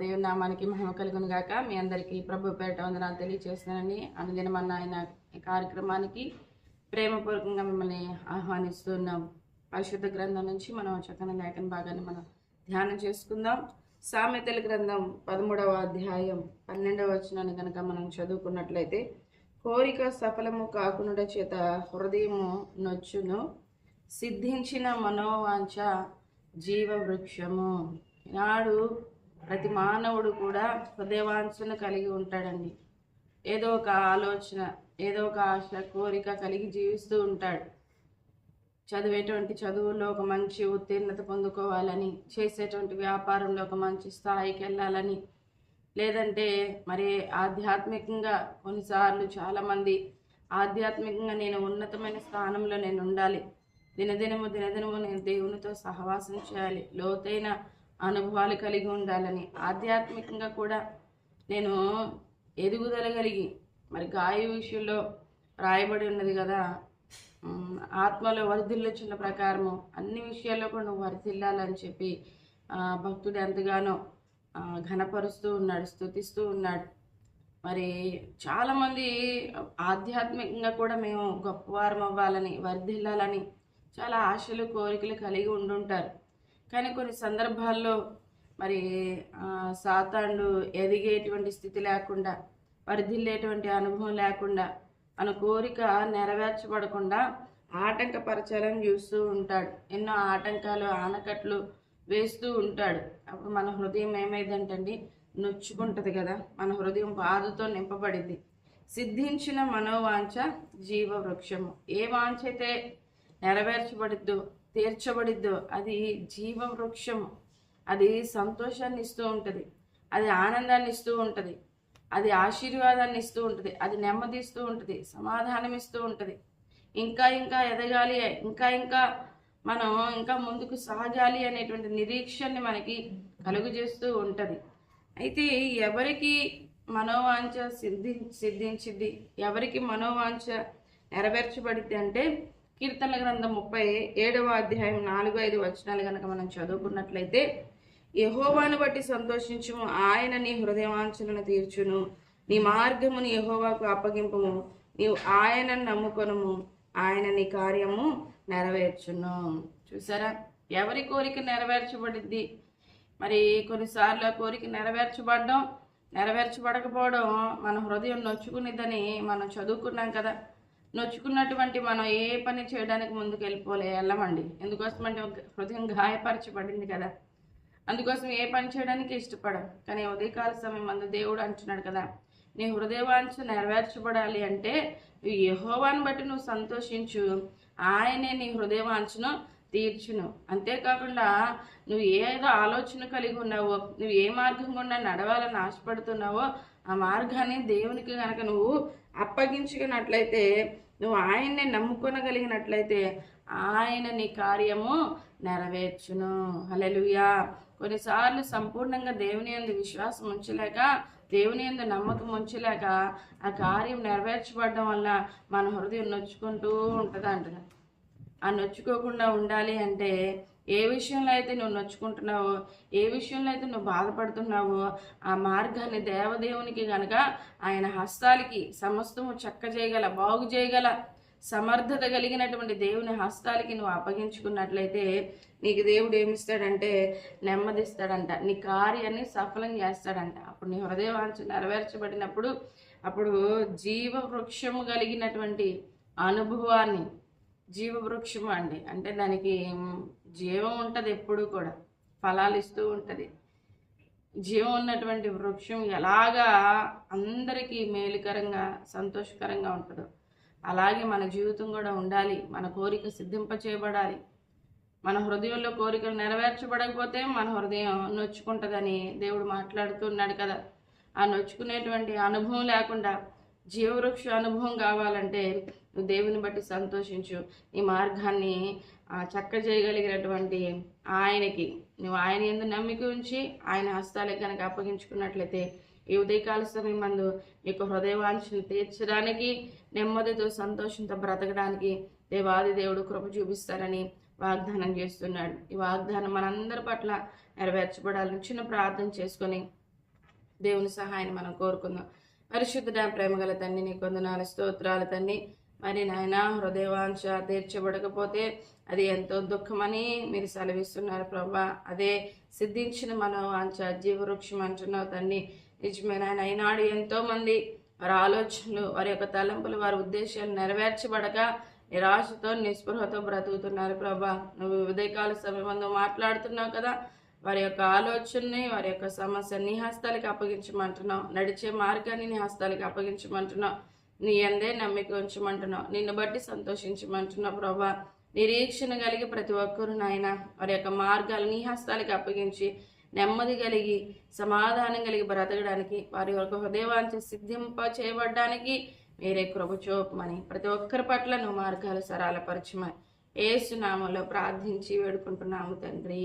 దేవుని నామానికి మహిమ కలుగును గాక మీ అందరికీ ప్రభు పేట వందనాలు తెలియజేస్తున్నానని అనుదినమన్న ఆయన కార్యక్రమానికి ప్రేమపూర్వకంగా మిమ్మల్ని ఆహ్వానిస్తున్నాం. పరిశుద్ధ గ్రంథం నుంచి మనం చక్కని లేఖన భాగాన్ని మనం ధ్యానం చేసుకుందాం. సామెతల గ్రంథం పదమూడవ అధ్యాయం పన్నెండవ వచనాన్ని కనుక మనం చదువుకున్నట్లయితే కోరిక సఫలము కాకుండా చేత హృదయము నొచ్చును. సిద్ధించిన మనోవాంఛ జీవ వృక్షము ఈనాడు ప్రతి మానవుడు కూడా హృదయవాంఛను కలిగి ఉంటాడండి. ఏదో ఒక ఆలోచన ఏదో ఒక ఆశ కోరిక కలిగి జీవిస్తూ ఉంటాడు. చదివేటువంటి చదువుల్లో ఒక మంచి ఉత్తీర్ణత పొందుకోవాలని చేసేటువంటి వ్యాపారంలో ఒక మంచి స్థాయికి వెళ్ళాలని లేదంటే మరి ఆధ్యాత్మికంగా కొన్నిసార్లు చాలామంది ఆధ్యాత్మికంగా నేను ఉన్నతమైన స్థానంలో నేను ఉండాలి. దినదినము దినదినము నేను దేవునితో సహవాసం చేయాలి. లోతైన అనుభవాలు కలిగి ఉండాలని. ఆధ్యాత్మికంగా కూడా నేను ఎదుగుదల కలిగి మరి గాయ విషయంలో రాయబడి ఉన్నది కదా. ఆత్మలో ఆత్మలో వరిదిల్లొచ్చిన ప్రకారము అన్ని విషయాల్లో కూడా నువ్వు వరిదిల్లాలని చెప్పి భక్తుడు ఎంతగానో ఘనపరుస్తూ ఉన్నాడు స్తుతిస్తూ ఉన్నాడు. మరి చాలామంది ఆధ్యాత్మికంగా కూడా మేము గొప్పవారం అవ్వాలని వరిదిల్లాలని చాలా ఆశలు కోరికలు కలిగి ఉండుంటారు. కానీ కొన్ని సందర్భాల్లో మరి సాతాండు ఎదిగేటువంటి స్థితి లేకుండా పరిధిల్లేటువంటి అనుభవం లేకుండా మన కోరిక నెరవేర్చబడకుండా ఆటంకపరచాలని చూస్తూ ఉంటాడు. ఎన్నో ఆటంకాలు ఆనకట్లు వేస్తూ ఉంటాడు. అప్పుడు మన హృదయం ఏమైందంటండి? నొచ్చుకుంటుంది కదా. మన హృదయం బాధతో నింపబడింది. సిద్ధించిన మనోవాంఛ జీవ వృక్షము ఏ వాంఛ అయితే నెరవేర్చబడిద్దో తీర్చబడిద్దో. అది జీవ వృక్షము అది సంతోషాన్ని ఇస్తూ ఉంటుంది. అది ఆనందాన్ని ఇస్తూ ఉంటుంది. అది ఆశీర్వాదాన్ని ఇస్తూ ఉంటుంది. అది నెమ్మదిస్తూ ఉంటుంది. సమాధానం ఇస్తూ ఉంటుంది. ఇంకా ఇంకా ఎదగాలి. ఇంకా ఇంకా మనం ఇంకా ముందుకు సాగాలి అనేటువంటి నిరీక్షణని మనకి కలుగు చేస్తూ ఉంటుంది. అయితే ఎవరికి మనోవాంఛ సిద్ధి సిద్ధించింది ఎవరికి మనోవాంఛ నెరవేర్చబడింది అంటే కీర్తనల గ్రంథం ముప్పై ఏడవ అధ్యాయం నాలుగు ఐదు వచనాలు కనుక మనం చదువుకున్నట్లయితే యహోవాను బట్టి సంతోషించుము ఆయన నీ హృదయవాంఛలను తీర్చును. నీ మార్గమును యహోవాకు అప్పగింపము నీవు ఆయనను నమ్ముకొనము ఆయన నీ కార్యము నెరవేర్చును. చూసారా? ఎవరి కోరిక నెరవేర్చబడింది? మరి కొన్నిసార్లు ఆ కోరిక నెరవేర్చబడడం నెరవేర్చబడకపోవడం మన హృదయం నొచ్చుకునిద్దని మనం చదువుకున్నాం కదా. నొచ్చుకున్నటువంటి మనం ఏ పని చేయడానికి ముందుకు వెళ్ళిపోలే వెళ్ళమండి. ఎందుకోసమంటే ఒక హృదయం గాయపరచబడింది కదా. అందుకోసం ఏ పని చేయడానికి ఇష్టపడం. కానీ ఉదయకాల సమయం అందు దేవుడు అంటున్నాడు కదా నీ హృదయవాంఛ నెరవేర్చబడాలి అంటే యహోవాన్ని బట్టి నువ్వు సంతోషించు. ఆయనే నీ హృదయవాంఛను తీర్చును. అంతేకాకుండా నువ్వు ఏదో ఆలోచన కలిగి ఉన్నావో నువ్వు ఏ మార్గం గుండా నడవాలని ఆశపడుతున్నావో ఆ మార్గాన్ని దేవునికి కనుక నువ్వు అప్పగించుకున్నట్లయితే నువ్వు ఆయన్నే నమ్ముకొనగలిగినట్లయితే ఆయన నీ కార్యము నెరవేర్చును. హలెలుయా కొన్నిసార్లు సంపూర్ణంగా దేవుని యందు విశ్వాసం ఉంచలేక దేవుని యందు నమ్మకం ఉంచలేక ఆ కార్యం నెరవేర్చబడడం వల్ల మన హృదయం నొచ్చుకుంటూ ఉంటుంది అంటున్నా ఆ నొచ్చుకోకుండా ఉండాలి అంటే ఏ విషయంలో అయితే నువ్వు నొచ్చుకుంటున్నావో ఏ విషయంలో అయితే నువ్వు బాధపడుతున్నావో ఆ మార్గాన్ని దేవదేవునికి గనక ఆయన హస్తాలకి సమస్తము చక్క చేయగల బాగు చేయగల సమర్థత కలిగినటువంటి దేవుని హస్తాలకి నువ్వు అప్పగించుకున్నట్లయితే నీకు దేవుడు ఏమిస్తాడంటే నెమ్మదిస్తాడంట. నీ కార్యాన్ని సఫలం చేస్తాడంట. అప్పుడు నీ హృదయవాంఛ నెరవేర్చబడినప్పుడు అప్పుడు జీవ వృక్షము కలిగినటువంటి అనుభవాన్ని జీవవృక్షం అండి. అంటే దానికి జీవం ఉంటుంది ఎప్పుడు కూడా. ఫలాలు ఇస్తూ ఉంటుంది. జీవం ఉన్నటువంటి వృక్షం ఎలాగా అందరికీ మేలుకరంగా సంతోషకరంగా ఉంటుందో అలాగే మన జీవితం కూడా ఉండాలి. మన కోరిక సిద్ధింప చేయబడాలి మన హృదయంలో కోరికలు నెరవేర్చబడకపోతే మన హృదయం నొచ్చుకుంటుందని దేవుడు మాట్లాడుతున్నాడు కదా. ఆ నొచ్చుకునేటువంటి అనుభవం లేకుండా జీవవృక్ష అనుభవం కావాలంటే నువ్వు దేవుని బట్టి సంతోషించు. ఈ మార్గాన్ని చక్క చేయగలిగినటువంటి ఆయనకి నువ్వు ఆయన ఎందు నమ్మిక ఉంచి ఆయన హస్తాలకు కనుక అప్పగించుకున్నట్లయితే ఈ ఉదయకాల సమయం మందు మీకు హృదయవాంఛను తీర్చడానికి నెమ్మదితో సంతోషంతో బ్రతకడానికి దేవాది దేవుడు కృప చూపిస్తారని వాగ్దానం చేస్తున్నాడు. ఈ వాగ్దానం మనందరి పట్ల నెరవేర్చబడాలని చిన్న ప్రార్థన చేసుకొని దేవుని సహాయాన్ని మనం కోరుకుందాం. పరిశుద్ధుడ ప్రేమగల తండ్రి నీ కొందనాలు స్తోత్రాలు తండ్రి. మరి నాయన హృదయవాంఛ తీర్చబడకపోతే అది ఎంతో దుఃఖమని మీరు సెలవిస్తున్నారు ప్రభా. అదే సిద్ధించిన మనోవాంఛ జీవవృక్షం అంటున్నావు తండ్రి. నిజమే నాయన ఈనాడు ఎంతోమంది వారి ఆలోచనలు వారి యొక్క తలంపులు వారి ఉద్దేశాలు నెరవేర్చబడక నిరాశతో నిస్పృహతో బ్రతుకుతున్నారు ప్రభా. నువ్వు ఉదయకాల సమయంలో మాట్లాడుతున్నావు కదా వారి యొక్క ఆలోచనని వారి యొక్క సమస్య నీ హస్తాలకి అప్పగించమంటున్నావు. నడిచే మార్గాన్ని నీ హస్తాలకి అప్పగించమంటున్నావు. నీ అందే నమ్మిక ఉంచమంటున్నావు. నిన్ను బట్టి సంతోషించమంటున్నావు ప్రభా. నిరీక్షణ కలిగి ప్రతి ఒక్కరు నాయన వారి యొక్క మార్గాలు నీ హస్తాలకి అప్పగించి నెమ్మది కలిగి సమాధానం కలిగి బ్రతకడానికి వారి యొక్క హృదయవాంఛ సిద్ధింప చేయబడడానికి మీరే కృప చూపమని ప్రతి ఒక్కరి పట్ల నువ్వు మార్గాలు సరళపరచమని ఏసునామంలో ప్రార్థించి వేడుకుంటున్నాము తండ్రి.